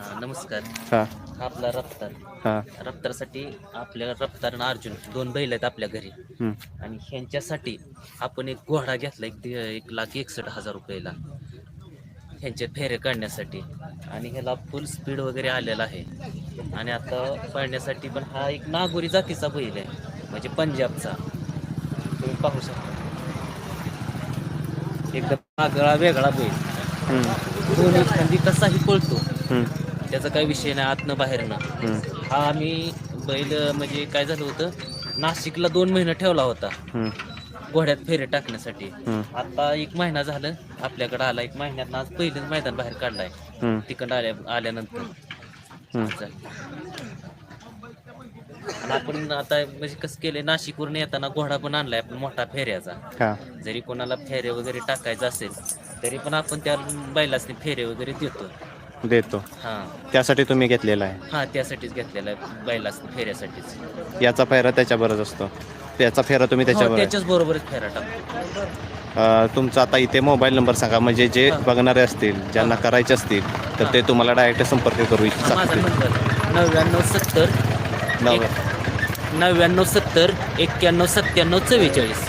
हा नमस्कार. हां. हा आपला रफ्तार. हां. रफ्तारसाठी आपल्या रफ्तार आणि अर्जुन दोन बैल आहेत आपल्या घरी. आणि ह्यांच्यासाठी आपण एक घोडा घेतला एक दि- एक लाख एकसष्ट हजार रुपयाला. ह्यांचे फेरे काढण्यासाठी. आणि ह्याला फुल स्पीड वगैरे आलेला आहे. आणि आता पळण्यासाठी पण हा एक नागोरी जातीचा बैल आहे. म्हणजे पंजाबचा. तुम्ही पाहू शकता. एकदम आगळा वेगळा बैल. हं. दोन्ही खांदी कसाही पळतो. त्याचा काही विषय नाही आतनं बाहेरनं हं. हा आम्ही बैल म्हणजे काय झालं होतं नाशिकला दोन महिने ठेवला होता. घोड्यात फेरे टाकण्यासाठी. आता एक महिना झालं आपल्याकडे आला एक महिन्यात आज पहिलेच मैदान बाहेर काढलाय. तिकडं आल्या आल्यानंतर. आणि आपण आता म्हणजे कसं केलंय नाशिकवरून येताना घोडा पण आणलाय आपण मोठा फेऱ्याचा जरी कोणाला फेरे वगैरे टाकायचं असेल तरी पण आपण त्या बैलासनी फेरे वगैरे देतो देतो. हा. त्यासाठी तुम्ही घेतलेला आहे. हा त्यासाठीच घेतलेला आहे. बैलासनी फेऱ्यासाठीच. याचा फेरा त्याच्याबरोबर असतो. त्याचा फेरा तुम्ही हो, त्याच्याबरोबर त्याच्याच बरोबरच फेरा टाकतो. अ, तुमचा आता इथे मोबाईल नंबर सांगा. म्हणजे जे बघणारे असतील ज्यांना करायचे असतील तर ते तुम्हाला डायरेक्ट संपर्क करू हा, माझा नंबर नव्याण्णव सत्तर नव्या नव्याण्णव सत्तर एक्क्याण्णव सत्त्याण्णव चव्वेचाळीस.